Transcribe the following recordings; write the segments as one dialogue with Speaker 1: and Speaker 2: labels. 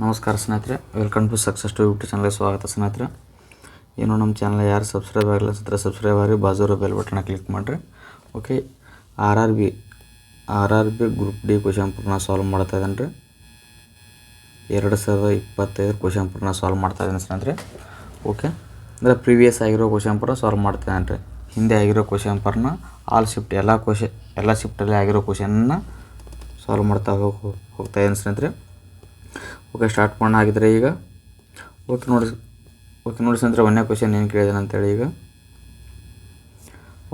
Speaker 1: ನಮಸ್ಕಾರ ಸ್ನೇಹಿತರೆ welcome to success to YouTube ಚಾನಲ್ಗೆ ಸ್ವಾಗತ ಸ್ನೇಹಿತರೆ. ಏನು ನಮ್ಮ ಚಾನಲ್ ಯಾರು ಸಬ್ಸ್ಕ್ರೈಬ್ ಆಗಿಲ್ಲ ಸತ್ರ ಸಬ್ಸ್ಕ್ರೈಬ್ ಆಗಿ ಬಾಜೂರ ಬೆಲ್ ಬಟನ್ನ ಕ್ಲಿಕ್ ಮಾಡಿರಿ. Okay R R B R R B group D question ಪೇಪರ್ನ ಸಾಲ್ವ್ ಮಾಡ್ತಾ ಇದ್ದೇನೆ ರೀ. ಎರಡು ಸಾವಿರದ ಇಪ್ಪತ್ತೈದು ಕ್ವಶನ್ ಪೇಪರ್ನ ಸಾಲ್ವ್ ಮಾಡ್ತಾ ಇದ್ದೀನಿ ಸ್ನೇಹಿತರೆ. ಓಕೆ ಅಂದರೆ ಪ್ರೀವಿಯಸ್ ಆಗಿರೋ ಕ್ವಶನ್ ಪೇಪರ್ ಸಾಲ್ವ್ ಮಾಡ್ತಾ ಇದ್ದೇನೆ ರೀ. ಹಿಂದೆ ಆಗಿರೋ ಕ್ವಶನ್ ಪೇಪರ್ನ ಆಲ್ ಶಿಫ್ಟ್ ಎಲ್ಲ ಕ್ವಶನ್ ಎಲ್ಲ ಶಿಫ್ಟಲ್ಲಿ ಆಗಿರೋ ಕ್ವಶನ್ನ ಸಾಲ್ವ್ ಮಾಡ್ತಾ ಹೋಗಿ, ಹೋಗ್ತಾ ಇದ್ದೀನಿ ಸ್ನೇಹಿತರೆ. ಓಕೆ ಸ್ಟಾರ್ಟ್ ಮಾಡೋಣ ಆಗಿದ್ರೆ ಈಗ. ಓಕೆ ನೋಡಿ ಓಕೆ ನೋಡಿ ಸ್ನೇಹಿತರೆ ಒಂದನೇ ಕ್ವಶನ್ ಏನು ಕೇಳಿದಾರೆ ಅಂತೇಳಿ ಈಗ.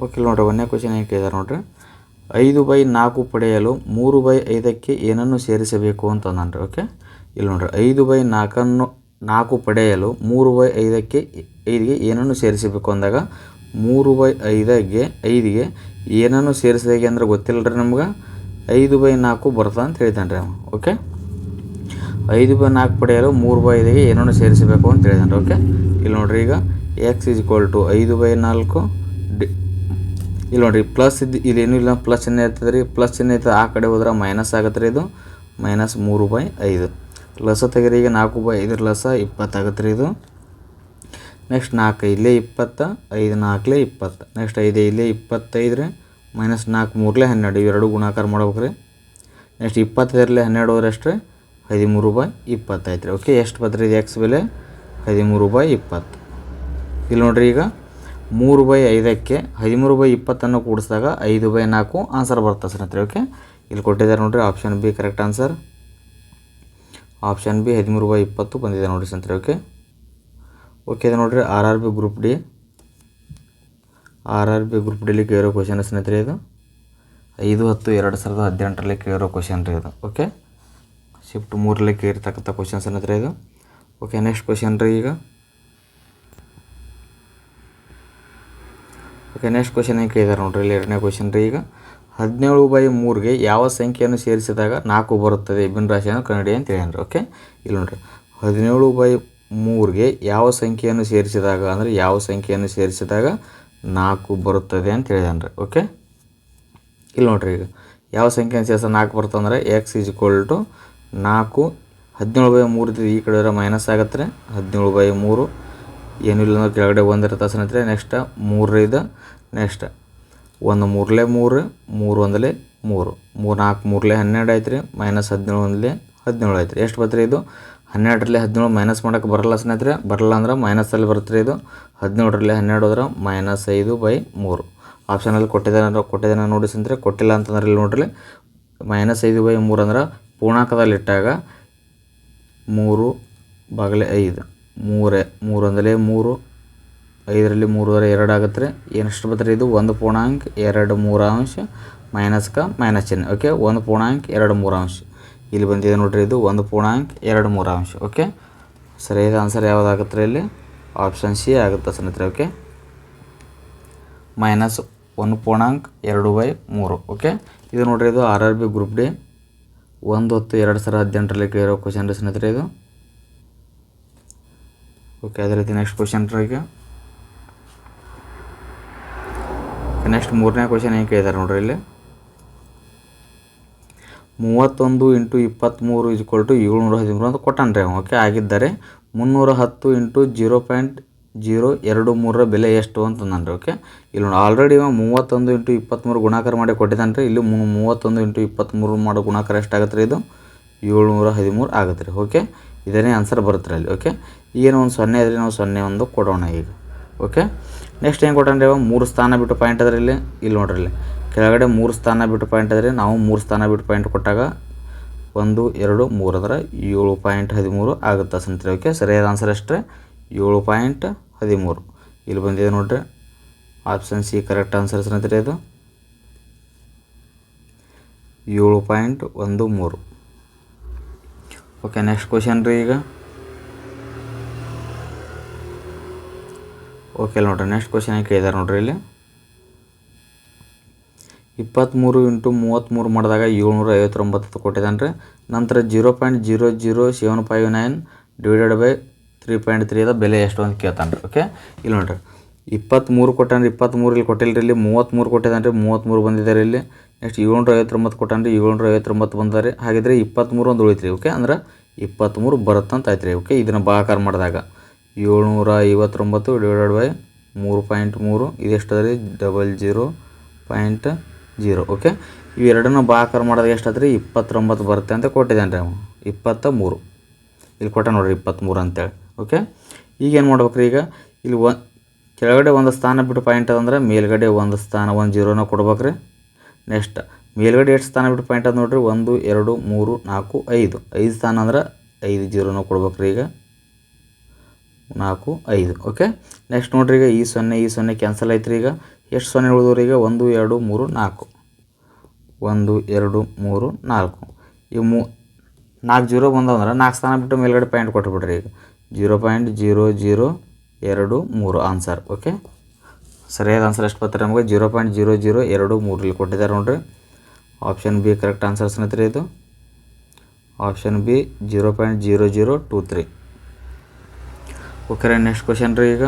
Speaker 1: ಓಕೆ ಇಲ್ಲಿ ನೋಡ್ರಿ, ಒಂದನೇ ಕ್ವಶನ್ ಏನು ಕೇಳಿದಾರೆ ನೋಡ್ರಿ. ಐದು ಬೈ ನಾಲ್ಕು ಪಡೆಯಲು ಮೂರು ಬೈ ಐದಕ್ಕೆ ಏನನ್ನು ಸೇರಿಸಬೇಕು ಅಂತ ಅಂದ್ರೆ ಓಕೆ ಇಲ್ಲಿ ನೋಡ್ರಿ, ಐದು ಬೈ ನಾಲ್ಕನ್ನು, ನಾಲ್ಕು ಪಡೆಯಲು ಮೂರು ಬೈ ಐದಕ್ಕೆ ಐದಿಗೆ ಏನನ್ನು ಸೇರಿಸಬೇಕು ಅಂದಾಗ, ಮೂರು ಬೈ ಐದಕ್ಕೆ ಐದಿಗೆ ಏನನ್ನು ಸೇರಿಸಿದಾಗೆ ಅಂದ್ರೆ ಗೊತ್ತಿಲ್ಲ ರೀ ನಮ್ಗೆ? ಐದು ಬೈ ನಾಲ್ಕು ಬರ್ತದೆ ಅಂತ ಹೇಳ್ತಾನೆ ರೀ ಓಕೆ ಐದು ಬೈ ನಾಲ್ಕು ಪಡೆಯಲು ಮೂರು ಬೈ ಐದಿಗೆ ಏನನ್ನು ಸೇರಿಸಬೇಕು ಅಂತ ಹೇಳಿದಾನೆ. ಓಕೆ ಇಲ್ಲಿ ನೋಡ್ರಿ ಈಗ ಎಕ್ಸ್ ಇಸ್ ಈಕ್ವಲ್ ಟು ಐದು ಬೈ ನಾಲ್ಕು. ಡಿ ಇಲ್ಲಿ ನೋಡ್ರಿ ಪ್ಲಸ್ ಇದು ಇಲ್ಲೇನು ಇಲ್ಲ ಪ್ಲಸ್ ಚಿಹ್ನೆ ಇರ್ತದೆ ರೀ. ಪ್ಲಸ್ ಚಿಹ್ನೆ ಇರ್ತದೆ ಆ ಕಡೆ ಹೋದ್ರೆ ಮೈನಸ್ ಆಗುತ್ತೆ ರೀ ಇದು. ಮೈನಸ್ ಮೂರು ಬೈ ಐದು. ಲಸ ತೆಗೀರಿ ಈಗ ನಾಲ್ಕು ಬೈ ಐದರ ಲಸ ಇಪ್ಪತ್ತಾಗತ್ತೆ ರೀ ಇದು. ನೆಕ್ಸ್ಟ್ ನಾಲ್ಕು ಇಲ್ಲೇ ಇಪ್ಪತ್ತ, ಐದು ನಾಲ್ಕಲೇ ಇಪ್ಪತ್ತು. ನೆಕ್ಸ್ಟ್ ಐದು ಇಲ್ಲೇ ಇಪ್ಪತ್ತೈದು ರೀ. ಮೈನಸ್ ನಾಲ್ಕು ಮೂರಲೇ ಹನ್ನೆರಡು. ಇವೆರಡು ಗುಣಾಕಾರ ಮಾಡ್ಬೇಕು ರೀ. ನೆಕ್ಸ್ಟ್ ಇಪ್ಪತ್ತೈದರಲ್ಲೇ ಹನ್ನೆರಡು ಹೋದ್ರೆ ಎಷ್ಟು ರೀ? ಹದಿಮೂರು ಬೈ ಇಪ್ಪತ್ತೈತೆ ರೀ ಓಕೆ, ಎಷ್ಟು ಬತ್ರಿ ಇದು ಎಕ್ಸ್ ಬೆಲೆ? ಹದಿಮೂರು ಬೈ ಇಪ್ಪತ್ತು. ಇಲ್ಲಿ ನೋಡ್ರಿ ಈಗ ಮೂರು ಬೈ ಐದಕ್ಕೆ ಹದಿಮೂರು ಬೈ ಇಪ್ಪತ್ತನ್ನು ಕೂಡಿಸಿದಾಗ ಐದು ಬೈ ನಾಲ್ಕು ಆನ್ಸರ್ ಬರ್ತದೆ ಸ್ನೇಹಿತರೆ ಓಕೆ? ಇಲ್ಲಿ ಕೊಟ್ಟಿದ್ದಾರೆ ನೋಡ್ರಿ option B correct answer option B ಹದಿಮೂರು ಬೈ ಇಪ್ಪತ್ತು ಬಂದಿದೆ ನೋಡಿರಿ ಸ್ನೇಹಿತರೆ ಓಕೆ? ಓಕೆ, ಇದು ನೋಡ್ರಿ R R B group D R R B group ಡಿಲಿ ಕೇಳಿರೋ ಕ್ವಶನ್ ಸ್ನೇಹಿತರೆ ಇದು. ಐದು ಹತ್ತು ಎರಡು ಸಾವಿರದ ಹದಿನೆಂಟರಲ್ಲಿ ಕೇಳಿರೋ ಕ್ವಶನ್ ರೀ ಇದು, ಓಕೆ? ಶಿಫ್ಟ್ ಮೂರಲಿಕ್ಕೆ ಇರ್ತಕ್ಕಂಥ ಕ್ವಶನ್ಸ್ ಅನ್ನತ್ರ ಇದು. ಓಕೆ ನೆಕ್ಸ್ಟ್ ಕ್ವಶನ್ ರೀ ಈಗ. ಓಕೆ ನೆಕ್ಸ್ಟ್ ಕ್ವಶನ್ ಏನು ಕೇಳಿದಾರೆ ನೋಡ್ರಿ, ಇಲ್ಲಿ ಎರಡನೇ ಕ್ವಶನ್ ರೀ ಈಗ. ಹದಿನೇಳು ಬೈ ಮೂರಿಗೆ ಯಾವ ಸಂಖ್ಯೆಯನ್ನು ಸೇರಿಸಿದಾಗ ನಾಲ್ಕು ಬರುತ್ತದೆ? ಬಿನ್ ರಾಶಿಯನ್ನು ಕನ್ನಡಿ ಅಂತ ಹೇಳಿ ಓಕೆ ಇಲ್ಲಿ ನೋಡ್ರಿ. ಹದಿನೇಳು ಬೈ ಮೂರಿಗೆ ಯಾವ ಸಂಖ್ಯೆಯನ್ನು ಸೇರಿಸಿದಾಗ, ಅಂದರೆ ಯಾವ ಸಂಖ್ಯೆಯನ್ನು ಸೇರಿಸಿದಾಗ ನಾಲ್ಕು ಬರುತ್ತದೆ ಅಂತ ಹೇಳಿದಾನ್ರಿ ಓಕೆ ಇಲ್ಲಿ ನೋಡ್ರಿ ಈಗ. ಯಾವ ಸಂಖ್ಯೆಯನ್ನು ಸೇರಿಸ ನಾಲ್ಕು ಬರ್ತಂದ್ರೆ ಎಕ್ಸ್ ಈಸ್ ಈಕ್ವಲ್ ಟು ನಾಲ್ಕು, ಹದಿನೇಳು ಬೈ ಮೂರು ಈ ಕಡೆ ಮೈನಸ್ ಆಗತ್ತೆ. ರೀ ಹದಿನೇಳು ಬೈ ಮೂರು. ಏನಿಲ್ಲ ಅಂದ್ರೆ ಕೆಳಗಡೆ ಒಂದು ಇರುತ್ತೆ ಸ್ನೇಹಿತರೆ ನೆಕ್ಸ್ಟ್ ಇದು ನೆಕ್ಸ್ಟ್ ಒಂದು ಮೂರಲೇ ಮೂರು ಮೂರು ಒಂದಲೆ ಮೂರು. ಮೂರು, ನಾಲ್ಕು ಮೂರಲೇ ಹನ್ನೆರಡು ಆಯ್ತು ರೀ ಮೈನಸ್ ಹದಿನೇಳು ಒಂದಲೇ ಹದಿನೇಳು ಆಯ್ತು ರೀ ಎಷ್ಟು ಬರ್ತದೆ ಇದು? ಹನ್ನೆರಡರಲ್ಲಿ ಹದಿನೇಳು ಮೈನಸ್ ಮಾಡೋಕ್ಕೆ ಬರಲ್ಲ ಸ್ನೇಹಿತರೆ. ಬರಲ್ಲ ಅಂದ್ರೆ ಮೈನಸಲ್ಲಿ ಬರುತ್ತೆ ಇದು. ಹದಿನೇಳರಲ್ಲಿ ಹನ್ನೆರಡು ಹೋದ್ರೆ ಮೈನಸ್ ಐದು ಬೈ ಮೂರು. ಆಪ್ಷನಲ್ಲಿ ಕೊಟ್ಟಿದ್ದಾನೆ ಕೊಟ್ಟಿದ್ದಾನೆ ನೋಡಿ ಸ್ನೇಹಿತರೆ. ಕೊಟ್ಟಿಲ್ಲ ಅಂತಂದ್ರೆ ಇಲ್ಲಿ ನೋಡ್ರಿ. ಮೈನಸ್ ಐದು ಬೈ ಮೂರು ಅಂದ್ರೆ ಪೂರ್ಣಾಂಕದಲ್ಲಿಟ್ಟಾಗ ಮೂರು ಬಾಗಿಲೆ ಐದು. ಮೂರೇ, ಮೂರು ಒಂದಲೇ ಮೂರು, ಐದರಲ್ಲಿ ಮೂರುವರೆ ಎರಡು ಆಗುತ್ತೆ ರೀ. ಏನಷ್ಟು ಬರ್ತಾರೆ ಇದು? ಒಂದು ಪೂರ್ಣಾಂಕ, ಎರಡು ಮೂರಾಂಶ ಮೈನಸ್ಕ ಮೈನಸ್ ಚಿಹ್ನೆ. ಓಕೆ? ಒಂದು ಪೂರ್ಣಾಂಕ, ಎರಡು ಮೂರಾಂಶ. ಇಲ್ಲಿ ಬಂದಿದೆ ನೋಡ್ರಿ ಇದು. ಒಂದು ಪೂರ್ಣಾಂಕ, ಎರಡು ಮೂರಾಂಶ. ಓಕೆ? ಸರಿಯಾದ ಆನ್ಸರ್ ಯಾವುದಾಗುತ್ತೆ ಇಲ್ಲಿ? ಆಪ್ಷನ್ ಸಿ ಆಗುತ್ತೆ ಸ್ನೇಹಿತರೆ, ಓಕೆ? ಮೈನಸ್ ಒಂದು ಪೂರ್ಣಾಂಕ, ಎರಡು ಬೈ ಮೂರು. ಓಕೆ? ಇದು ನೋಡ್ರಿ ಇದು R R B group D ಒಂದು ಹೊತ್ತು ಎರಡು ಸಾವಿರ ಹದಿನೆಂಟರಲ್ಲಿ ಕೇಳಿರೋ ಕ್ವಶನ್ ರೀ ಸ್ನೇಹಿತರೆ ಇದು? ಓಕೆ ಅದೇ ರೀತಿ ನೆಕ್ಸ್ಟ್ ಕ್ವಶನ್ ಈಗ ನೆಕ್ಸ್ಟ್ ಮೂರನೇ ಕ್ವಶನ್ ಏನು ಕೇಳಿದ್ದಾರೆ ನೋಡ್ರಿ ಇಲ್ಲಿ? ಮೂವತ್ತೊಂದು ಇಂಟು ಇಪ್ಪತ್ತ್ಮೂರು ಇಸ್ಕೊಲ್ ಏಳ್ನೂರ ಹದಿಮೂರು ಅಂತ ಕೊಟ್ಟಾನ ರೀ ಓಕೆ ಆಗಿದ್ದರೆ ಮುನ್ನೂರ ಹತ್ತು ಇಂಟು ಜೀರೋ ಪಾಯಿಂಟ್ ಜೀರೋ ಎರಡು ಮೂರರ ಬೆಲೆ ಎಷ್ಟು ಅಂತ ಅಂದಾನೆ ರೀ ಓಕೆ ಇಲ್ಲಿ ನೋಡಿ ಆಲ್ರೆಡಿ ಇವ ಮೂವತ್ತೊಂದು ಇಂಟು ಇಪ್ಪತ್ತ್ಮೂರು ಗುಣಾಕಾರ ಮಾಡಿ ಕೊಟ್ಟಿದ್ದಾನೆ ರೀ. ಇಲ್ಲಿ ಮೂವತ್ತೊಂದು ಇಂಟು ಇಪ್ಪತ್ತ್ಮೂರು ಮಾಡೋ ಗುಣಾಕಾರ ಎಷ್ಟಾಗತ್ತೆ ರೀ ಇದು? ಏಳ್ನೂರ ಹದಿಮೂರು ಆಗುತ್ತೆ ರೀ ಓಕೆ ಇದನ್ನೇ ಆನ್ಸರ್ ಬರುತ್ತೆ ರೀ ಅಲ್ಲಿ ಓಕೆ ಏನು ಒಂದು ಸೊನ್ನೆ ಇದ್ರೆ ನಾವು ಸೊನ್ನೆ ಒಂದು ಕೊಡೋಣ ಈಗ ಓಕೆ ನೆಕ್ಸ್ಟ್ ಏನು ಕೊಟ್ಟಾನ ರೀ ಮೂರು ಸ್ಥಾನ ಬಿಟ್ಟು ಪಾಯಿಂಟ್ ಅದ್ರಿ ಇಲ್ಲಿ. ಇಲ್ಲಿ ನೋಡ್ರಿ ಇಲ್ಲಿ. ಕೆಳಗಡೆ ಮೂರು ಸ್ಥಾನ ಬಿಟ್ಟು ಪಾಯಿಂಟ್ ಅದ್ರಿ ನಾವು ಮೂರು ಸ್ಥಾನ ಬಿಟ್ಟು ಪಾಯಿಂಟ್ ಕೊಟ್ಟಾಗ ಒಂದು, ಎರಡು ಮೂರು ಅಂದ್ರೆ ಏಳು ಪಾಯಿಂಟ್ ಹದಿಮೂರು ಆಗುತ್ತೆ ಸಂತ್ರಿ ಓಕೆ ಸರಿಯಾದ ಆನ್ಸರ್ ಅಷ್ಟೇ ಏಳು ಪಾಯಿಂಟ್ ಹದಿಮೂರು. ಇಲ್ಲಿ ಬಂದಿದೆ ನೋಡ್ರಿ. ಆಪ್ಷನ್ ಸಿ ಕರೆಕ್ಟ್ ಆನ್ಸರ್ಸ್ ಸ್ನೇಹಿತರೆ ಇದು? ಏಳು ಪಾಯಿಂಟ್ ಒಂದು ಮೂರು. ಓಕೆ ನೆಕ್ಸ್ಟ್ ಕ್ವಶನ್ ರೀ ಈಗ. ಓಕೆ ನೋಡ್ರಿ ನೆಕ್ಸ್ಟ್ ಕ್ವಶನ್ ಕೇಳಿದಾರೆ ನೋಡ್ರಿ ಇಲ್ಲಿ? ಇಪ್ಪತ್ತ್ಮೂರು ಇಂಟು ಮೂವತ್ತ್ಮೂರು ಮಾಡಿದಾಗ ಏಳ್ನೂರ ಐವತ್ತೊಂಬತ್ತು ಕೊಟ್ಟಿದ್ದಾನೆ ರೀ ನಂತರ zero point zero zero seven five nine divided by three point three ಅದ, ಬೆಲೆ ಎಷ್ಟು ಅಂತ ಕೇಳ್ತಾನೆ ರೀ ಓಕೆ ಇಲ್ಲಿ ನೋಡ್ರಿ. ಇಪ್ಪತ್ತ್ಮೂರು ಕೊಟ್ಟಾನೆ ರೀ ಇಪ್ಪತ್ತ್ಮೂರು ಇಲ್ಲಿ ಕೊಟ್ಟಿಲ್ಲ ರೀ ಇಲ್ಲಿ ಮೂವತ್ತ್ಮೂರು ಕೊಟ್ಟಿದ್ದಾನೆ ರೀ ಮೂವತ್ತ್ಮೂರು ಬಂದಿದ್ದಾರೆ ಇಲ್ಲಿ. ನೆಕ್ಸ್ಟ್ ಏಳ್ನೂರ ಐವತ್ತೊಂಬತ್ತು ಕೊಟ್ಟಾನ್ರಿ, ಏಳ್ನೂರ ಐವತ್ತೊಂಬತ್ತು ಬಂದಾರೆ ಹಾಗಿದ್ರೆ ಇಪ್ಪತ್ತ್ಮೂರು ಒಂದು ಉಳಿತು ರೀ ಓಕೆ ಅಂದ್ರೆ ಇಪ್ಪತ್ತ್ಮೂರು ಅಂತ ಆಯ್ತು ರೀ ಓಕೆ ಇದನ್ನು ಭಾಗಾಕಾರ ಮಾಡಿದಾಗ. ಏಳ್ನೂರ ಐವತ್ತೊಂಬತ್ತು ಡಿವೈಡೆಡ್ ಬೈ ಮೂರು ಪಾಯಿಂಟ್ ಮೂರು ಇದೆಷ್ಟು ರೀ? Double zero point zero okay ಇವೆರಡನ್ನ ಭಾಗಾಕಾರ ಮಾಡಿದಾಗ ಎಷ್ಟು ರೀ ಇಪ್ಪತ್ತೊಂಬತ್ತು ಬರುತ್ತೆ ಅಂತ ಕೊಟ್ಟಿದ್ದಾನೆ ರೀ ಅವನು ಇಪ್ಪತ್ತ ಮೂರು. ಇಲ್ಲಿ ಕೊಟ್ಟ ನೋಡ್ರಿ ಇಪ್ಪತ್ತ್ಮೂರು ಅಂತೇಳಿ. ಓಕೆ ಈಗ ಏನು ಮಾಡ್ಬೇಕು ರೀ ಈಗ? ಇಲ್ಲಿ ಒ ಕೆಳಗಡೆ ಒಂದು ಸ್ಥಾನ ಬಿಟ್ಟು ಪಾಯಿಂಟ್ ಅದಂದ್ರೆ ಮೇಲ್ಗಡೆ ಒಂದು ಸ್ಥಾನ, ಒಂದು ಜೀರೋನ ಕೊಡ್ಬೇಕು ರೀ ನೆಕ್ಸ್ಟ್ ಮೇಲ್ಗಡೆ ಎಷ್ಟು ಸ್ಥಾನ ಬಿಟ್ಟು ಪಾಯಿಂಟ್ ಅದ ನೋಡ್ರಿ? ಒಂದು, ಎರಡು, ಮೂರು, ನಾಲ್ಕು, ಐದು. ಐದು ಸ್ಥಾನ ಅಂದ್ರೆ ಐದು ಜೀರೋನ ಕೊಡ್ಬೇಕು ರೀ ಈಗ. ನಾಲ್ಕು, ಐದು. ಓಕೆ ನೆಕ್ಸ್ಟ್ ನೋಡ್ರಿ ಈಗ ಈ ಸೊನ್ನೆ ಈ ಸೊನ್ನೆ ಕ್ಯಾನ್ಸಲ್ ಆಯ್ತು ರೀ ಈಗ. ಎಷ್ಟು ಸೊನ್ನೆ ಉಳಿದವ್ರಿ ಈಗ? ಒಂದು, ಎರಡು, ಮೂರು, ನಾಲ್ಕು. ಒಂದು, ಎರಡು, ಮೂರು, ನಾಲ್ಕು. ಈ ಮೂ ನಾಲ್ಕು ಜೀರೋ ಬಂದವಂದ್ರೆ ನಾಲ್ಕು ಸ್ಥಾನ ಬಿಟ್ಟು ಮೇಲ್ಗಡೆ ಪಾಯಿಂಟ್ ಕೊಟ್ಬಿಡ್ರಿ ಈಗ. ಜೀರೋ ಪಾಯಿಂಟ್ ಜೀರೋ ಜೀರೋ ಎರಡು ಮೂರು ಆನ್ಸರ್, ಓಕೆ? ಸರಿಯಾದ ಆನ್ಸರ್ ಎಷ್ಟು ಬರ್ತಾರೆ ನಮಗೆ? ಜೀರೋ ಪಾಯಿಂಟ್ ಜೀರೋ ಜೀರೋ ಎರಡು ಮೂರು ಇಲ್ಲಿ ಕೊಟ್ಟಿದ್ದಾರೆ ನೋಡಿರಿ. ಆಪ್ಷನ್ ಬಿ ಕರೆಕ್ಟ್ ಆನ್ಸರ್ ಸ್ನೇಹಿತರೆ ಇದು. Option B zero point zero zero two three. Okay ರೀ ನೆಕ್ಸ್ಟ್ ಕ್ವಶನ್ ರೀ ಈಗ.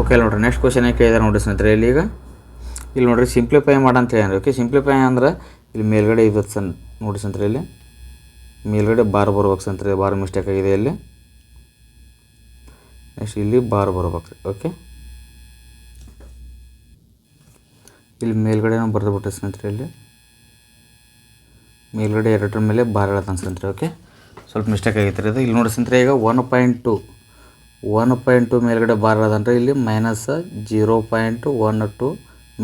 Speaker 1: ಓಕೆ ನೋಡಿರಿ, ನೆಕ್ಸ್ಟ್ ಕ್ವಶನ್ ಕೇಳಿದಾರೆ ನೋಡಿರಿ ಸ್ನೇಹಿತರೆ, ಇಲ್ಲಿ ಈಗ. ಇಲ್ಲಿ ನೋಡ್ರಿ ಸಿಂಪ್ಲಿಫೈ ಮಾಡಂತ ಹೇಳಿ ಓಕೆ? ಸಿಂಪ್ಲಿಫೈ ಅಂದ್ರೆ ಇಲ್ಲಿ ಮೇಲ್ಗಡೆ ಇದು ಸನ್ ನೋಡಿ ಸಂತ್ರಿ ಇಲ್ಲಿ. ಮೇಲ್ಗಡೆ ಬಾರ್ ಬರ್ಬೇಕು ಸ್ನೇಹಿತರೆ ಬಾರ್ ಮಿಸ್ಟೇಕ್ ಆಗಿದೆ ಇಲ್ಲಿ. ನೆಕ್ಸ್ಟ್ ಇಲ್ಲಿ ಬಾರ್ ಬರ್ಬೇಕು ಓಕೆ ಇಲ್ಲಿ ಮೇಲ್ಗಡೆನೂ ಬರೆದು ಬಿಟ್ಟೆ ಸ್ನೇಹಿತರೆ ಇಲ್ಲಿ. ಮೇಲ್ಗಡೆ ಎರಡರ ಮೇಲೆ ಬಾರ್ ಹೇಳತ್ತೆ ಸಂತ್ರಿ ಓಕೆ ಸ್ವಲ್ಪ ಮಿಸ್ಟೇಕ್ ಆಗೈತೆ ರೀ ಅದು. ಇಲ್ಲಿ ನೋಡಿ ಸ್ನೇಹಿತರೆ ಈಗ one point two one point two ಮೇಲ್ಗಡೆ ಬಾರ್ ಅದಂದ್ರೆ ಇಲ್ಲಿ minus zero point one two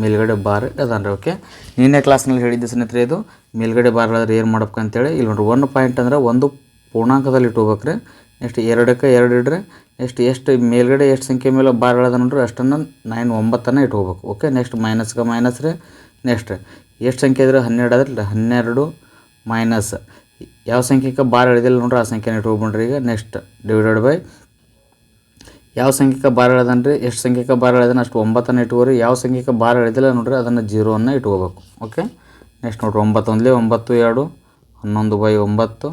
Speaker 1: ಮೇಲ್ಗಡೆ ಬಾರ್ ಅದಾನ್ರಿ ಓಕೆ ನಿನ್ನೆ ಕ್ಲಾಸ್ನಲ್ಲಿ ಹೇಳಿದ್ದೆ ಸ್ನೇಹಿತರೆ ಇದು, ಮೇಲ್ಗಡೆ ಬಾರ್ ಹೇಳಿದ್ರೆ ಏನು ಮಾಡ್ಬೇಕು ಅಂತೇಳಿ, ಇಲ್ಲಿ ನೋಡ್ರಿ ಒನ್ ಪಾಯಿಂಟ್ ಅಂದ್ರೆ ಒಂದು ಪೂರ್ಣಾಂಕದಲ್ಲಿ ಇಟ್ಕೋಬೇಕ್ರಿ ನೆಕ್ಸ್ಟ್ ಎರಡಕ್ಕೆ ಎರಡು ಇಡ್ರಿ ನೆಕ್ಸ್ಟ್ ಎಷ್ಟು ಮೇಲ್ಗಡೆ ಎಷ್ಟು ಸಂಖ್ಯೆ ಮೇಲೆ ಬಾರ್ ಹೇಳದ ನೋಡ್ರಿ, ಅಷ್ಟನ್ನು ನೈನ್ ಒಂಬತ್ತನ್ನು ಇಟ್ಕೋಬೇಕು ಓಕೆ ನೆಕ್ಸ್ಟ್ ಮೈನಸ್ಗೆ ಮೈನಸ್ ರೀ ನೆಕ್ಸ್ಟ್ ಎಷ್ಟು ಸಂಖ್ಯೆ ಇದ್ರೆ ಹನ್ನೆರಡು ಅದ್ರಲ್ಲ ಹನ್ನೆರಡು ಮೈನಸ್ ಯಾವ ಸಂಖ್ಯೆಗೆ ಬಾರ್ ಹೇಳಿದಿಲ್ಲ ನೋಡ್ರಿ, ಆ ಸಂಖ್ಯೆನ ಇಟ್ಕೊಬಿಡ್ರಿ ಈಗ ನೆಕ್ಸ್ಟ್ ಡಿವೈಡೆಡ್ ಬೈ ಯಾವ ಸಂಖ್ಯೆಗೆ ಬಾರ್ ಎಳೆದನ್ರಿ ಎಷ್ಟು ಸಂಖ್ಯೆಗೆ ಬಾರ್ ಎಳೆದನ? ಅಷ್ಟು ಒಂಬತ್ತನ್ನು ಇಟ್ಕೋರಿ. ಯಾವ ಸಂಖ್ಯೆಗೆ ಬಾರ್ ಎಳೆದಿಲ್ಲ ನೋಡ್ರಿ, ಅದನ್ನು ಜೀರೋವನ್ನು ಇಟ್ಕೋಬೇಕು. ಓಕೆ ನೆಕ್ಸ್ಟ್ ನೋಡ್ರಿ ಒಂಬತ್ತು ಒಂದಲೇ ಒಂಬತ್ತು, ಎರಡು, ಹನ್ನೊಂದು ಬೈ ಒಂಬತ್ತು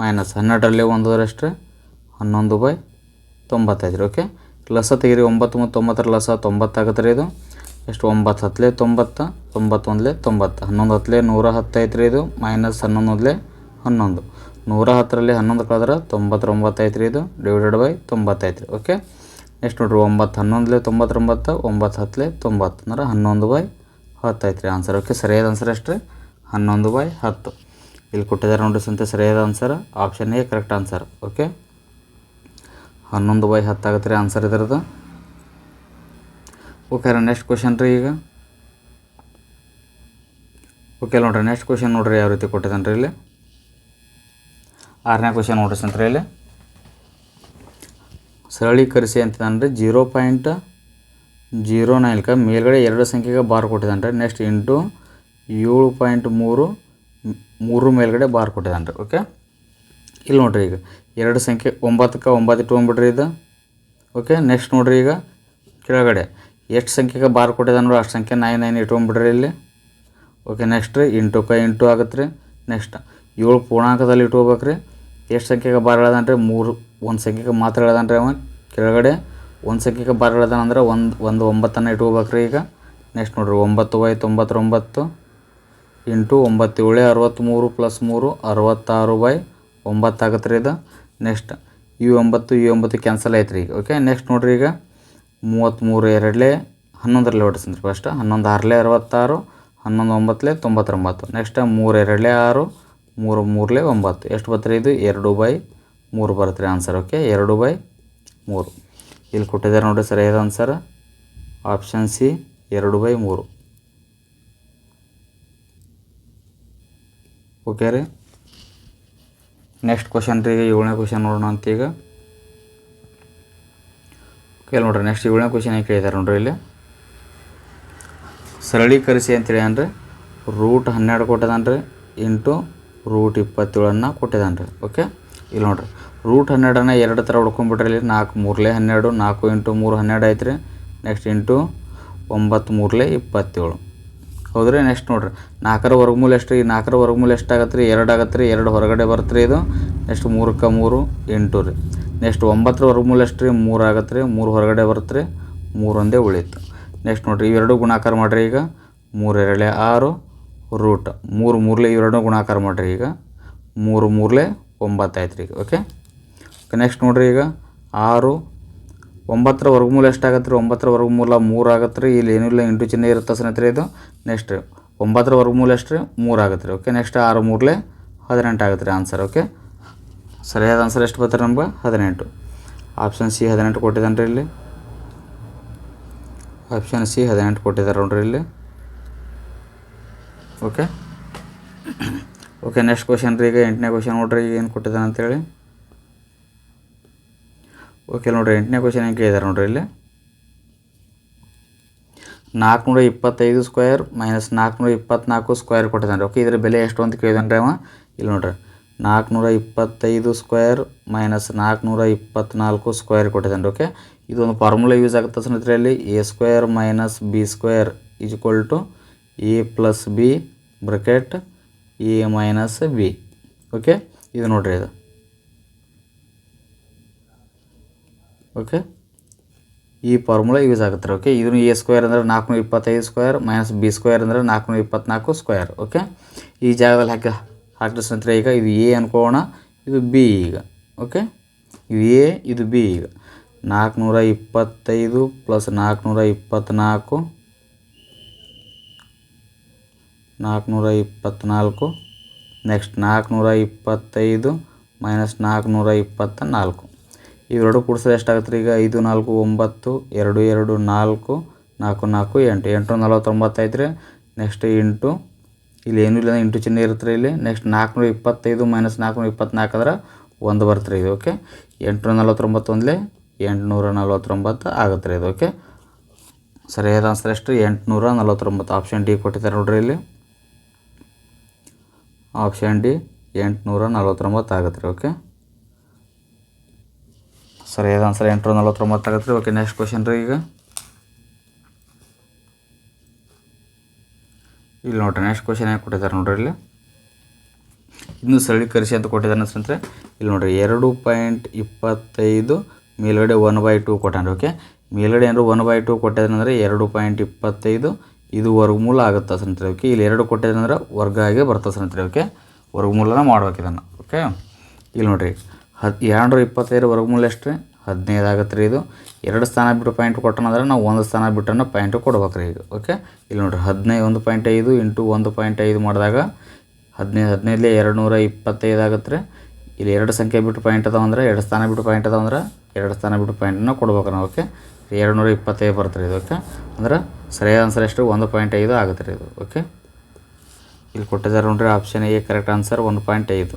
Speaker 1: ಮೈನಸ್ ಹನ್ನೆರಡರಲ್ಲಿ ಒಂದರಷ್ಟು, ಹನ್ನೊಂದು ಬೈ ತೊಂಬತ್ತೈದು ರೀ ಓಕೆ ಲಸ ತೆಗೀರಿ, ಒಂಬತ್ತು ಮತ್ತು ತೊಂಬತ್ತರ ಲಸ ತೊಂಬತ್ತಾಗತ್ತೆ ರೀ ಇದು. ಎಷ್ಟು? ಒಂಬತ್ತು ಹತ್ತಲೇ ತೊಂಬತ್ತು, ತೊಂಬತ್ತೊಂದಲೇ ತೊಂಬತ್ತು. ಹನ್ನೊಂದು ಹತ್ತಲೆ ನೂರ ಹತ್ತೈತೆ ರೀ ಇದು ಮೈನಸ್ ಹನ್ನೊಂದು ಒಂದಲೇ ಹನ್ನೊಂದು. ನೂರ ಹತ್ತರಲ್ಲಿ ಹನ್ನೊಂದು ಕಳೆದ್ರೆ ತೊಂಬತ್ತೊಂಬತ್ತೈತೆ ರೀ ಇದು ಡಿವೈಡೆಡ್ ಬೈ ತೊಂಬತ್ತೈತೆ ರೀ ಓಕೆ ನೆಕ್ಸ್ಟ್ ನೋಡ್ರಿ, ಒಂಬತ್ತು ಹನ್ನೊಂದ್ಲೆ ತೊಂಬತ್ತೊಂಬತ್ತು, ಒಂಬತ್ತು ಹತ್ತಲೆ ತೊಂಬತ್ತು. ಅಂದ್ರೆ ಹನ್ನೊಂದು ಬೈ ಹತ್ತು ಐತ್ರಿ ಆನ್ಸರ್ ಓಕೆ ಸರಿಯಾದ ಆನ್ಸರ್ ಎಷ್ಟು ರೀ ಹನ್ನೊಂದು ಬೈ ಹತ್ತು. ಇಲ್ಲಿ ಕೊಟ್ಟಿದ್ದಾರೆ ನೋಡ್ರಿ ಸಂತೆ, ಸರಿಯಾದ answer option A correct answer okay ಹನ್ನೊಂದು ಬೈ ಹತ್ತಾಗತ್ತೆ ರೀ ಆನ್ಸರ್ ಇದ್ರದ್ದು. ಓಕೆ ರೀ ನೆಕ್ಸ್ಟ್ ಕ್ವಶನ್ ರೀ ಈಗ. ಓಕೆ ನೋಡ್ರಿ ನೆಕ್ಸ್ಟ್ ಕ್ವಶನ್ ನೋಡ್ರಿ ಯಾವ ರೀತಿ ಕೊಟ್ಟಿದ್ದಾನೆ ರೀ ಇಲ್ಲಿ? ಆರನೇ ಕ್ವಶನ್ ನೋಡ್ರಿ ಸಂತ್ರಿ ಇಲ್ಲಿ. ಸರಳೀಕರಿಸಿ ಅಂತಂದ್ರೆ ಜೀರೋ ಪಾಯಿಂಟ್ ಜೀರೋ ನೈನ್ಕ ಮೇಲ್ಗಡೆ ಎರಡು ಸಂಖ್ಯೆಗೆ ಬಾರ್ ಕೊಟ್ಟಿದ್ದಾನೆ ರೀ ನೆಕ್ಸ್ಟ್ ಇಂಟು ಏಳು ಪಾಯಿಂಟ್ ಮೂರು ಮೂರು ಮೇಲ್ಗಡೆ ಬಾರ್ ಕೊಟ್ಟಿದ್ದಾನೆ ರೀ ಓಕೆ ಇಲ್ಲಿ ನೋಡ್ರಿ ಈಗ ಎರಡು ಸಂಖ್ಯೆ ಒಂಬತ್ತಕ್ಕೆ ಒಂಬತ್ತು ಇಟ್ಕೊಂಡ್ಬಿಡ್ರಿ ಇದು. ಓಕೆ ನೆಕ್ಸ್ಟ್ ನೋಡ್ರಿ ಈಗ ಕೆಳಗಡೆ ಎಷ್ಟು ಸಂಖ್ಯೆಗೆ ಬಾರ್ ಕೊಟ್ಟಿದ್ದಾನೋ ಅಷ್ಟು ಸಂಖ್ಯೆ ನೈನ್ ನೈನ್ ಇಟ್ಕೊಂಡ್ಬಿಡ್ರಿ ಇಲ್ಲಿ. ಓಕೆ ನೆಕ್ಸ್ಟ್ ರೀ ಕ ಇಂಟು ಆಗುತ್ತೆ ರೀ. ನೆಕ್ಸ್ಟ್ ಏಳು ಪೂರ್ಣಾಂಕದಲ್ಲಿ ಇಟ್ಕೋಬೇಕು ರೀ ಎಷ್ಟು ಸಂಖ್ಯೆಗೆ ಬಾರ್ ಹೇಳ್ದಾನ್ರಿ? ಮೂರು ಒಂದು ಸಂಖ್ಯೆಗೆ ಮಾತ್ರ ಹೇಳ್ದಾನ್ರಿ ಅವ. ಕೆಳಗಡೆ ಒಂದು ಸಂಖ್ಯೆಗೆ ಬಾರ್ ಹೇಳ್ದಾನ ಅಂದ್ರೆ ಒಂದು ಒಂದು ಒಂಬತ್ತನ್ನು ಇಟ್ಕೋಬೇಕು ರೀ ಈಗ. ನೆಕ್ಸ್ಟ್ ನೋಡ್ರಿ, ಒಂಬತ್ತು ಬೈ ತೊಂಬತ್ತೊಂಬತ್ತು ಇಂಟು ಒಂಬತ್ತು ಅರವತ್ತ್ಮೂರು ಪ್ಲಸ್ ಮೂರು ಅರವತ್ತಾರು ಬೈ ಒಂಬತ್ತು ಆಗತ್ತೆ ರೀ ಇದು. ನೆಕ್ಸ್ಟ್ ಈ ಒಂಬತ್ತು ಈ ಒಂಬತ್ತು ಕ್ಯಾನ್ಸಲ್ ಆಯ್ತು ರೀ ಈಗ. ಓಕೆ ನೆಕ್ಸ್ಟ್ ನೋಡ್ರಿ ಈಗ. ಮೂವತ್ತ್ಮೂರು ಎರಡಲೇ ಹನ್ನೊಂದರಲ್ಲಿ ಹೊಡಿಸ್ತೀನಿ ಫಸ್ಟ್ ಹನ್ನೊಂದು ಆರಲೇ ಅರವತ್ತಾರು, ಹನ್ನೊಂದು ಒಂಬತ್ತಲೇ ತೊಂಬತ್ತೊಂಬತ್ತು. ನೆಕ್ಸ್ಟ್ ಮೂರು ಎರಡಲೇ ಆರು, ಮೂರು ಮೂರಲೇ ಒಂಬತ್ತು. ಎಷ್ಟು ಬತ್ತರಿ ಇದು? ಎರಡು ಬೈ ಮೂರು ಬರುತ್ತೆ ಆನ್ಸರ್ ಓಕೆ ಎರಡು ಬೈ ಮೂರು. ಇಲ್ಲಿ ಕೊಟ್ಟಿದ್ದಾರೆ ನೋಡಿ ಸರಿಯಾದ ಆನ್ಸರ್ ಆಪ್ಷನ್ ಸಿ ಎರಡು ಬೈ ಮೂರು. ಓಕೆ ರೀ? ನೆಕ್ಸ್ಟ್ ಕ್ವಶನ್ ರೀ, ಈಗ ಏಳನೇ ಕ್ವಶನ್ ನೋಡೋಣ ಅಂತ ಈಗ ಓಕೆ ನೋಡ್ರಿ ನೆಕ್ಸ್ಟ್ ಏಳನೇ ಕ್ವಶನ್ ಏನು ಕೇಳಿದ್ದಾರೆ ನೋಡ್ರಿ ಇಲ್ಲಿ. ಸರಳೀಕರಿಸಿ ಅಂತೇಳಿ ಅಂದ್ರೆ ರೂಟ್ ಹನ್ನೆರಡು ಕೊಟ್ಟಿದ್ದಾನೆ ರೀ ಇಂಟು ರೂಟ್ ಇಪ್ಪತ್ತೇಳನ್ನು ಕೊಟ್ಟಿದ್ದಾನೆ ರೀ ಓಕೆ ಇಲ್ಲಿ ನೋಡ್ರಿ. ರೂಟ್ ಹನ್ನೆರಡನ್ನ ಎರಡು ಥರ ಹೊಡ್ಕೊಂಬಿಟ್ರಿ ಇಲ್ಲಿ ನಾಲ್ಕು ಮೂರಲೆ ಹನ್ನೆರಡು, ನಾಲ್ಕು ಇಂಟು ಮೂರು ಹನ್ನೆರಡು ಐತೆ ರೀ ನೆಕ್ಸ್ಟ್ ಇಂಟು ಒಂಬತ್ತು ಮೂರಲೆ ಇಪ್ಪತ್ತೇಳು. ಹೌದ್ರಿ? ನೆಕ್ಸ್ಟ್ ನೋಡ್ರಿ. ನಾಲ್ಕರ ವರ್ಗಮೂಲ ಎಷ್ಟು ಈ ನಾಲ್ಕರ ವರ್ಗಮೂಲ ಎಷ್ಟು ಆಗತ್ತೆ ರೀ ಎರಡು ಆಗತ್ತೆ ರೀ ಎರಡು ಹೊರಗಡೆ ಬರುತ್ತೆ ರೀ ಇದು. ನೆಕ್ಸ್ಟ್ ಮೂರಕ್ಕೆ ಮೂರು, ಎಂಟು ರೀ. ನೆಕ್ಸ್ಟ್ ಒಂಬತ್ತರ ವರ್ಗಮೂಲ ಎಷ್ಟು ರೀ ಮೂರು ಆಗತ್ತೆ ರೀ ಮೂರು ಹೊರಗಡೆ ಬರುತ್ತೆ ರೀ ಮೂರೊಂದೇ ಉಳೀತು ನೆಕ್ಸ್ಟ್ ನೋಡಿರಿ ಇವೆರಡು ಗುಣಾಕಾರ ಮಾಡಿರಿ ಈಗ. ಮೂರು ಎರಡಲೆ ಆರು ರೂಟ್ ಮೂರು ಮೂರಲೆ ಇವೆರಡೂ ಗುಣಾಕಾರ ಮಾಡಿರಿ ಈಗ. ಮೂರು ಮೂರಲೆ ಒಂಬತ್ತು ಆಯ್ತು ರೀ ಓಕೆ ನೆಕ್ಸ್ಟ್ ನೋಡಿರಿ ಈಗ. ಆರು, ಒಂಬತ್ತರ ವರ್ಗಮೂಲ ಎಷ್ಟಾಗತ್ತೆ ರೀ ಒಂಬತ್ತರ ವರ್ಗಮೂಲ ಮೂರು ಆಗತ್ತೆ ರೀ ಇಲ್ಲಿ ಏನಿಲ್ಲ ಇಂಟು ಚಿಹ್ನೆ ಇರುತ್ತೆ ಸ್ನೇಹಿತರೆ ಇದು? ನೆಕ್ಸ್ಟ್ ಒಂಬತ್ತರ ವರ್ಗಮೂಲ ಎಷ್ಟು ರೀ ಮೂರು ಆಗತ್ತೆ ರೀ ಓಕೆ ನೆಕ್ಸ್ಟ್ ಆರು ಮೂರಲೆ ಹದಿನೆಂಟು ಆಗುತ್ತೆ ರೀ ಆನ್ಸರ್ ಓಕೆ ಸರಿಯಾದ ಆನ್ಸರ್ ಎಷ್ಟು ಬರ್ತಾರೆ ನಮ್ಗೆ? ಹದಿನೆಂಟು. ಆಪ್ಷನ್ ಸಿ ಹದಿನೆಂಟು ಕೊಟ್ಟಿದ್ದಾನೆ ರೀ ಇಲ್ಲಿ. ಆಪ್ಷನ್ ಸಿ ಹದಿನೆಂಟು ಕೊಟ್ಟಿದ್ದಾರೆ ನೋಡ್ರಿ ಇಲ್ಲಿ. ಓಕೆ ಓಕೆ ನೆಕ್ಸ್ಟ್ ಕ್ವಶನ್ ರೀ, ಈಗ ಎಂಟನೇ ಕ್ವಶನ್ ನೋಡ್ರಿ ಏನು ಕೊಟ್ಟಿದ್ದಾನೆ ಅಂತೇಳಿ. ಓಕೆ ನೋಡಿರಿ, ಎಂಟನೇ ಕ್ವಶನ್ ಏನು ಕೇಳಿದ್ದಾರೆ ನೋಡಿರಿ ಇಲ್ಲಿ. ನಾಲ್ಕುನೂರ ಇಪ್ಪತ್ತೈದು ಸ್ಕ್ವೇರ್ ಮೈನಸ್ ನಾಲ್ಕುನೂರ ಇಪ್ಪತ್ನಾಲ್ಕು ಸ್ಕ್ವೇರ್ ಕೊಟ್ಟಿದ್ದಾನೆ. ಓಕೆ ಇದರ ಬೆಲೆ ಎಷ್ಟು ಅಂತ ಕೇಳಿದಾನೆ ರೀ ಅವ. ಇಲ್ಲಿ ನೋಡ್ರಿ, ನಾಲ್ಕುನೂರ ಇಪ್ಪತ್ತೈದು ಸ್ಕ್ವೇರ್ ಮೈನಸ್ ನಾಲ್ಕುನೂರ ಇಪ್ಪತ್ನಾಲ್ಕು ಸ್ಕ್ವೇರ್ ಕೊಟ್ಟಿದ್ದಾನೆ. ಓಕೆ ಇದೊಂದು ಫಾರ್ಮುಲಾ ಯೂಸ್ ಆಗುತ್ತೆ ಸ್ನೇಹಿತರೆ ಅಲ್ಲಿ A square minus B square equal to A plus B bracket A minus B okay ಇದು ನೋಡ್ರಿ ಇದು. ಓಕೆ ಈ ಫಾರ್ಮುಲಾ ಯೂಸ್ ಆಗುತ್ತೆ ಓಕೆ ಇದನ್ನು ಎ ಸ್ಕ್ವೇರ್ ಅಂದರೆ ನಾಲ್ಕುನೂರ ಇಪ್ಪತ್ತೈದು ಸ್ಕ್ವೇರ್ ಮೈನಸ್ ಬಿ ಸ್ಕ್ವೇರ್ ಅಂದರೆ ನಾಲ್ಕುನೂರ ಇಪ್ಪತ್ನಾಲ್ಕು ಸ್ಕ್ವೇರ್ ಓಕೆ ಈ ಜಾಗದಲ್ಲಿ ಹಾಕಿ ಹಾಕಿದ್ರೆ ಸ್ನೇಹಿತರೆ ಈಗ ಇದು ಎ ಅನ್ಕೋಣ. ಇದು ಬಿ ಈಗ. ಓಕೆ ಇದು ಎ ಇದು ಬಿ ಈಗ. ನಾಲ್ಕುನೂರ ಇಪ್ಪತ್ತೈದು ಪ್ಲಸ್ ನಾಲ್ಕುನೂರ ಇಪ್ಪತ್ತ್ನಾಲ್ಕು ನಾಲ್ಕುನೂರ ಇಪ್ಪತ್ತ್ನಾಲ್ಕು ನೆಕ್ಸ್ಟ್ ನಾಲ್ಕುನೂರ ಇಪ್ಪತ್ತೈದು ಮೈನಸ್ ನಾಲ್ಕುನೂರ ಇಪ್ಪತ್ತ ನಾಲ್ಕು ಇವೆರಡು ಕೂಡಿಸಿದ್ರೆ ಎಷ್ಟಾಗುತ್ತೆ ಈಗ? ಐದು, ನಾಲ್ಕು, ಒಂಬತ್ತು, ಎರಡು ಎರಡು, ನಾಲ್ಕು ನಾಲ್ಕು ನಾಲ್ಕು, ಎಂಟು. ಎಂಟು ನಲವತ್ತೊಂಬತ್ತು ಐತ್ರಿ ನೆಕ್ಸ್ಟ್ ಇಂಟು ಇಲ್ಲಿ ಏನೂ ಇಲ್ಲ ಇಂಟು ಚಿಹ್ನೆ ಇರುತ್ತೆ ಇಲ್ಲಿ. ನೆಕ್ಸ್ಟ್ ನಾಲ್ಕುನೂರ ಇಪ್ಪತ್ತೈದು ಮೈನಸ್ ನಾಲ್ಕುನೂರ ಇಪ್ಪತ್ತ್ನಾಲ್ಕು ಅಂದ್ರೆ ಒಂದು ಬರುತ್ತೆ ರೀ ಇದು ಓಕೆ ಎಂಟುನೂರ ನಲವತ್ತೊಂಬತ್ತು ಒಂದಲೇ ಎಂಟುನೂರ ನಲ್ವತ್ತೊಂಬತ್ತು ಆಗುತ್ತೆ ಇದು ಓಕೆ ಸರಿಯಾದ ಆನ್ಸರ್ ಎಷ್ಟು ಎಂಟುನೂರ ನಲವತ್ತೊಂಬತ್ತು. ಆಪ್ಷನ್ ಡಿ ಕೊಟ್ಟಿದ್ದಾರೆ ನೋಡ್ರಿ ಇಲ್ಲಿ. ಆಪ್ಷನ್ ಡಿ ಎಂಟುನೂರ ನಲ್ವತ್ತೊಂಬತ್ತು ಆಗತ್ತೆ ರೀ ಓಕೆ ಸರಿಯಾದ ಆನ್ಸರ್ ಎಂಟುನೂರ ನಲ್ವತ್ತೊಂಬತ್ತು ಆಗತ್ತೆ ರೀ ಓಕೆ ನೆಕ್ಸ್ಟ್ ಕ್ವಶನ್ ರೀ ಈಗ. ಇಲ್ಲಿ ನೋಡ್ರಿ ನೆಕ್ಸ್ಟ್ ಕ್ವಶನ್ ಏನು ಕೊಟ್ಟಿದ್ದಾರೆ ನೋಡ್ರಿ ಇಲ್ಲಿ. ಇನ್ನು ಸರಳೀಕರಿಸಿ ಅಂತ ಕೊಟ್ಟಿದ್ದಾನೆ ಸ್ನೇಹಿತರೆ. ಇಲ್ಲಿ ನೋಡ್ರಿ, ಎರಡು ಪಾಯಿಂಟ್ ಇಪ್ಪತ್ತೈದು ಮೇಲ್ಗಡೆ ಒನ್ ಬೈ ಟು ಕೊಟ್ಟಾನೆ ಓಕೆ ಮೇಲ್ಗಡೆ ಏನಾದ್ರು ಒನ್ ಬೈ ಟು ಕೊಟ್ಟಿದ್ದಾನಂದ್ರೆ ಎರಡು ಪಾಯಿಂಟ್ ಇಪ್ಪತ್ತೈದು ಇದು ವರ್ಗಮೂಲ ಆಗುತ್ತೆ ಸ್ನೇಹಿತರೆ ಓಕೆ, ಇಲ್ಲಿ ಎರಡು ಕೊಟ್ಟಿದ್ದಾನಂದ್ರೆ ವರ್ಗ ಆಗಿ ಬರ್ತದೆ ಸ್ನೇಹಿತರೆ ಓಕೆ, ವರ್ಗಮೂಲನ ಮಾಡ್ಬೇಕು ಇದನ್ನು. ಓಕೆ, ಇಲ್ಲಿ ನೋಡಿರಿ, ಹದ್ ಎರಡು ಇಪ್ಪತ್ತೈದು ವರ್ಗಮೂಲ ಎಷ್ಟು? ರೀ ಹದಿನೈದು ಆಗುತ್ತೆ ರೀ ಇದು. ಎರಡು ಸ್ಥಾನ ಬಿಟ್ಟು ಪಾಯಿಂಟ್ ಕೊಟ್ಟನಂದ್ರೆ ನಾವು ಒಂದು ಸ್ಥಾನ ಬಿಟ್ಟನ್ನು ಪಾಯಿಂಟ್ ಕೊಡ್ಬೇಕು ರೀ ಈಗ. ಓಕೆ, ಇಲ್ಲಿ ನೋಡಿರಿ, ಹದಿನೈದು ಒಂದು ಪಾಯಿಂಟ್ ಐದು ಇಂಟು ಒಂದು ಪಾಯಿಂಟ್ ಐದು ಮಾಡಿದಾಗ ಹದಿನೈದು ಹದಿನೈದಲೇ ಎರಡು ನೂರ ಇಪ್ಪತ್ತೈದು ಆಗುತ್ತೆ ರೀ. ಇಲ್ಲಿ ಎರಡು ಸಂಖ್ಯೆ ಬಿಟ್ಟು ಪಾಯಿಂಟ್ ಅದಾವಂದ್ರೆ, ಎರಡು ಸ್ಥಾನ ಬಿಟ್ಟು ಪಾಯಿಂಟ್ ಅದಾವಂದ್ರೆ ಎರಡು ಸ್ಥಾನ ಬಿಟ್ಟು ಪಾಯಿಂಟನ್ನು ಕೊಡ್ಬೇಕು ನಾವು. ಓಕೆ ಎರಡು ನೂರ ಇಪ್ಪತ್ತೈದು ಬರುತ್ತೆ ರೀ ಇದು ಅಂದ್ರೆ ಸರಿಯಾದ ಆನ್ಸರ್ ಎಷ್ಟು ಒಂದು ಪಾಯಿಂಟ್ ಐದು ಆಗುತ್ತೆ ರೀ ಇದು ಓಕೆ ಇಲ್ಲಿ ಕೊಟ್ಟಿದ್ದಾರೆ ನೋಡ್ರಿ ಆಪ್ಷನ್ ಎ ಕರೆಕ್ಟ್ ಆನ್ಸರ್ ಒಂದು ಪಾಯಿಂಟ್ ಐದು.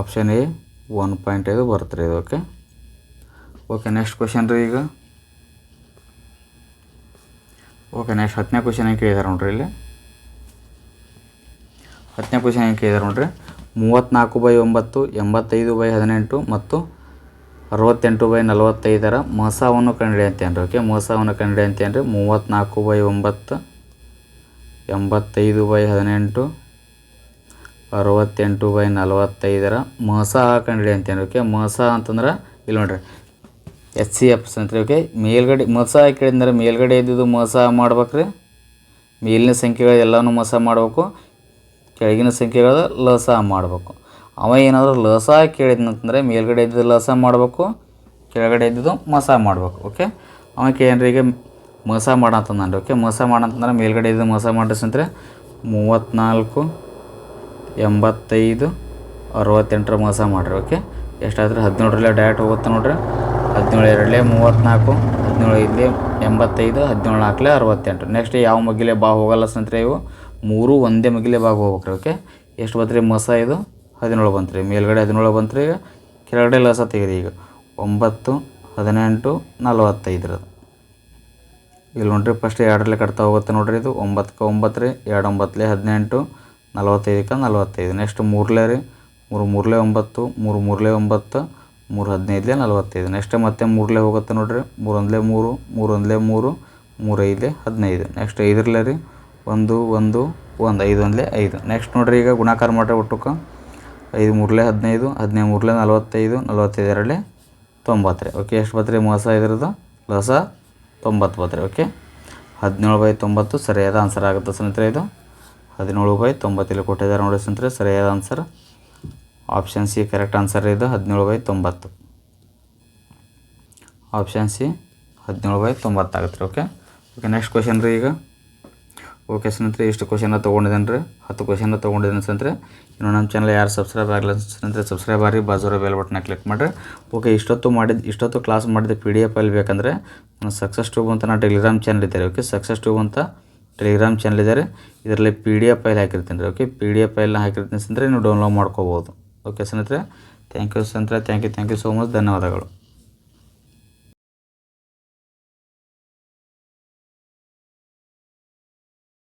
Speaker 1: ಆಪ್ಷನ್ ಎ ಒನ್ ಪಾಯಿಂಟ್ ಐದು ಬರುತ್ತೆ ರೀ ಇದು ಓಕೆ ಓಕೆ ನೆಕ್ಸ್ಟ್ ಕ್ವಶನ್ ರೀ ಈಗ. ಓಕೆ ನೆಕ್ಸ್ಟ್ ಹತ್ತನೇ ಕ್ವಶನ್ ಏನು ಕೇಳಿದ್ದಾರೆ ನೋಡ್ರಿ ಇಲ್ಲಿ? ಹತ್ತನೇ ಕ್ವಶನ್ ಹೆಂಗೆ ಕೇಳಿದ್ದಾರೆ ನೋಡ್ರಿ? ಮೂವತ್ತ್ನಾಲ್ಕು ಬೈ ಒಂಬತ್ತು, ಎಂಬತ್ತೈದು ಬೈ ಹದಿನೆಂಟು ಮತ್ತು ಅರವತ್ತೆಂಟು ಬೈ ನಲವತ್ತೈದರ ಮಸಾವನ್ನು ಕಂಡುಹಿಡಿಯಂತೇನ್ರಿ ಓಕೆ ಮಸಾವನ್ನು ಕಂಡುಹಿಡಿಯಂತೇನ್ರಿ ಮೂವತ್ತ್ನಾಲ್ಕು ಬೈ ಒಂಬತ್ತು, ಎಂಬತ್ತೈದು ಬೈ ಹದಿನೆಂಟು, ಅರವತ್ತೆಂಟು ಬೈ ನಲವತ್ತೈದರ ಮಸ ಕಂಡುಹಿಡಿಯಂತೇನ್ರಿ ಓಕೆ ಮಸ ಅಂತಂದ್ರೆ, ಇಲ್ಲಿ ನೋಡ್ರಿ ಎಚ್ ಸಿ ಎಫ್ಸ್ ಅಂತ ಓಕೆ ಮೇಲ್ಗಡೆ, ಮಸ ಕೇಳಿದ್ರೆ ಮೇಲ್ಗಡೆ ಇದ್ದಿದ್ದು ಮಸ ಮಾಡ್ಬೇಕ್ರಿ. ಮೇಲಿನ ಸಂಖ್ಯೆಗಳು ಎಲ್ಲನೂ ಮಸ ಮಾಡಬೇಕು. ಕೆಳಗಿನ ಸಂಖ್ಯೆಗಳ ಲಸ ಮಾಡಬೇಕು. ಅವ ಏನಾದರೂ ಲಸ ಕೇಳಿದ್ನಂತಂದರೆ ಮೇಲ್ಗಡೆ ಇದ್ದಿದ್ದು ಲಸ ಮಾಡಬೇಕು, ಕೆಳಗಡೆ ಇದ್ದಿದ್ದು ಮಸ ಮಾಡಬೇಕು ಓಕೆ ಅವ ಈಗ ಮಸ ಮಾಡಂತಂದ್ರೆ ಓಕೆ ಮಸ ಮಾಡಂತಂದ್ರೆ ಮೇಲ್ಗಡೆ ಇದ್ದು ಮಸ ಮಾಡಿಸಂದ್ರೆ ಮೂವತ್ತ್ನಾಲ್ಕು ಎಂಬತ್ತೈದು, ಅರವತ್ತೆಂಟರ ಮಸ ಮಾಡಿರಿ ಓಕೆ ಎಷ್ಟಾದ್ರೆ ಹದಿನೇಳರಲ್ಲೇ ಡೈರೆಕ್ಟ್ ಹೋಗುತ್ತೆ ನೋಡ್ರಿ. ಹದಿನೇಳು ಎರಡಲೇ ಮೂವತ್ತ್ನಾಲ್ಕು ಹದಿನೇಳು ಐದಲೇ ಎಂಬತ್ತೈದು ಹದಿನೇಳು ನಾಲ್ಕಲೇ ಅರವತ್ತೆಂಟು. ನೆಕ್ಸ್ಟ್ ಯಾವ ಮಗಿಲೆ ಬಾ ಹೋಗಲ್ಲ ಸಂತ್ರೆ ಇವು? ಮೂರು ಒಂದೇ ಮಗಿಲೆ ಬಾಗ ಹೋಗ್ಬೇಕ್ರಿ ಓಕೆ ಎಷ್ಟು ಬಂತ್ರಿ ಮಸ ಇದು? ಹದಿನೇಳು ಬಂತ್ರಿ. ಮೇಲ್ಗಡೆ ಹದಿನೇಳು ಬಂತ್ರಿ ಈಗ ಕೆಳಗಡೆ ಲಸ ತೆಗೆದು ಈಗ. ಒಂಬತ್ತು, ಹದಿನೆಂಟು, ನಲವತ್ತೈದರದು. ಇಲ್ಲಿ ನೋಡ್ರಿ ಫಸ್ಟ್ ಎರಡರಲ್ಲಿ ಕಟ್ತಾ ಹೋಗುತ್ತೆ ನೋಡ್ರಿ ಇದು. ಒಂಬತ್ತಕ್ಕೆ ಒಂಬತ್ತು ರೀ ಎರಡು ಒಂಬತ್ತಲೆ ಹದಿನೆಂಟು, ನಲವತ್ತೈದಕ್ಕೆ ನಲವತ್ತೈದು. ನೆಕ್ಸ್ಟ್ ಮೂರಲೇ ರೀ, ಮೂರು ಮೂರಲೇ ಒಂಬತ್ತು, ಮೂರು ಮೂರಲೇ ಒಂಬತ್ತು, ಮೂರು ಹದಿನೈದಲೆ ನಲವತ್ತೈದು. ನೆಕ್ಸ್ಟ್ ಮತ್ತೆ ಮೂರಲೇ ಹೋಗುತ್ತೆ ನೋಡಿರಿ. ಮೂರು ಒಂದಲೇ ಮೂರು ಮೂರು ಒಂದಲೇ ಮೂರು ಮೂರು ಐದಲೇ ಹದಿನೈದು. ನೆಕ್ಸ್ಟ್ ಐದರಲ್ಲೇ ರೀ, ಒಂದು ಒಂದು ಒಂದು ಐದು ಒಂದಲೇ ಐದು. ನೆಕ್ಸ್ಟ್ ನೋಡ್ರಿ ಈಗ ಗುಣಾಕಾರ ಮಾಡ್ರಿ ಒಟ್ಟಕ್ಕೆ. ಐದು ಮೂರಲೆ ಹದಿನೈದು ಹದಿನೈದು ಮೂರಲೇ ನಲವತ್ತೈದು ನಲವತ್ತೈದರಲ್ಲಿ ತೊಂಬತ್ತು ರೀ ಓಕೆ ಎಷ್ಟು ಬತ್ರಿ? ಮೋಸ ಇದ್ರದ್ದು? ಲಸ ತೊಂಬತ್ತು ಬತ್ರಿ ಓಕೆ ಹದಿನೇಳು ಬೈ ತೊಂಬತ್ತು ಸರಿಯಾದ ಆನ್ಸರ್ ಆಗುತ್ತೆ ಸ್ನೇಹಿತರೆ ಇದು. ಹದಿನೇಳು ಬೈ ತೊಂಬತ್ತಲ್ಲಿ ಕೊಟ್ಟಿದ್ದಾರೆ ನೋಡಿ ಸ್ನೇಹಿತರೆ, ಸರಿಯಾದ answer option C correct answer ಇದು, ಹದಿನೇಳು ಬೈ ತೊಂಬತ್ತು. ಆಪ್ಷನ್ ಸಿ ಹದಿನೇಳು ಬೈ ತೊಂಬತ್ತಾಗುತ್ತೆ ಓಕೆ ಓಕೆ ನೆಕ್ಸ್ಟ್ ಕ್ವೆಶನ್ ರೀ ಈಗ. ಓಕೆ ಸ್ನೇಹಿತರೆ, ಇಷ್ಟು ಕ್ವಶನ್ನ ತೊಗೊಂಡಿದ್ದೇನೆ ರೀ ಹತ್ತು ಕ್ವಶನ್ನ ತೊಗೊಂಡಿದ್ದೇನೆ ಸ್ನೇಹಿತರೆ. ಇನ್ನು ನಮ್ಮ ಚಾನಲ್ ಯಾರು ಸಬ್ಸ್ಕ್ರೈಬ್ ಆಗಲ್ಲ ಸ್ನೇಹಿತರೆ ಸಬ್ಸ್ಕ್ರೈಬ್ ಆಗಿ ಬಾಜೂರ ಬೆಲ್ ಬಟನ್ನ ಕ್ಲಿಕ್ ಮಾಡಿರಿ. ಓಕೆ, ಇಷ್ಟೊತ್ತು ಮಾಡಿದ, ಇಷ್ಟೊತ್ತು ಕ್ಲಾಸ್ ಮಾಡಿದ ಪಿ ಡಿ ಎಫ್ ಅಲ್ಲಿ ಬೇಕಂದರೆ ನಾನು ಸಕ್ಸಸ್ ಟ್ಯೂಬ್ ಅಂತ ನಾನು ಟೆಲಿಗ್ರಾಮ್ ಚಾನಲ್ ಇದ್ದಾರೆ. ಓಕೆ ಸಕ್ಸಸ್ ಟ್ಯೂಬ್ ಅಂತ ಟೆಲಿಗ್ರಾಮ್ ಚಾನಲ್ ಇದ್ದಾರೆ. ಇದರಲ್ಲಿ ಪಿ ಡಿ ಎಫ್ ಫೈಲ್ ಹಾಕಿರ್ತೀನಿ ರೀ. ಓಕೆ ಪಿ ಡಿ ಎಫ್ ಫೈಲ್ನ ಹಾಕಿರ್ತೀನಿ ಸ್ನೇಹಿತರೆ, ನೀವು ಡೌನ್ಲೋಡ್ ಮಾಡ್ಕೋಬೋದು. ಓಕೆ ಸ್ನೇಹಿತರೆ ಥ್ಯಾಂಕ್ ಯು ಸ್ನೇಹಿತರೆ thank you thank you so much ಧನ್ಯವಾದಗಳು.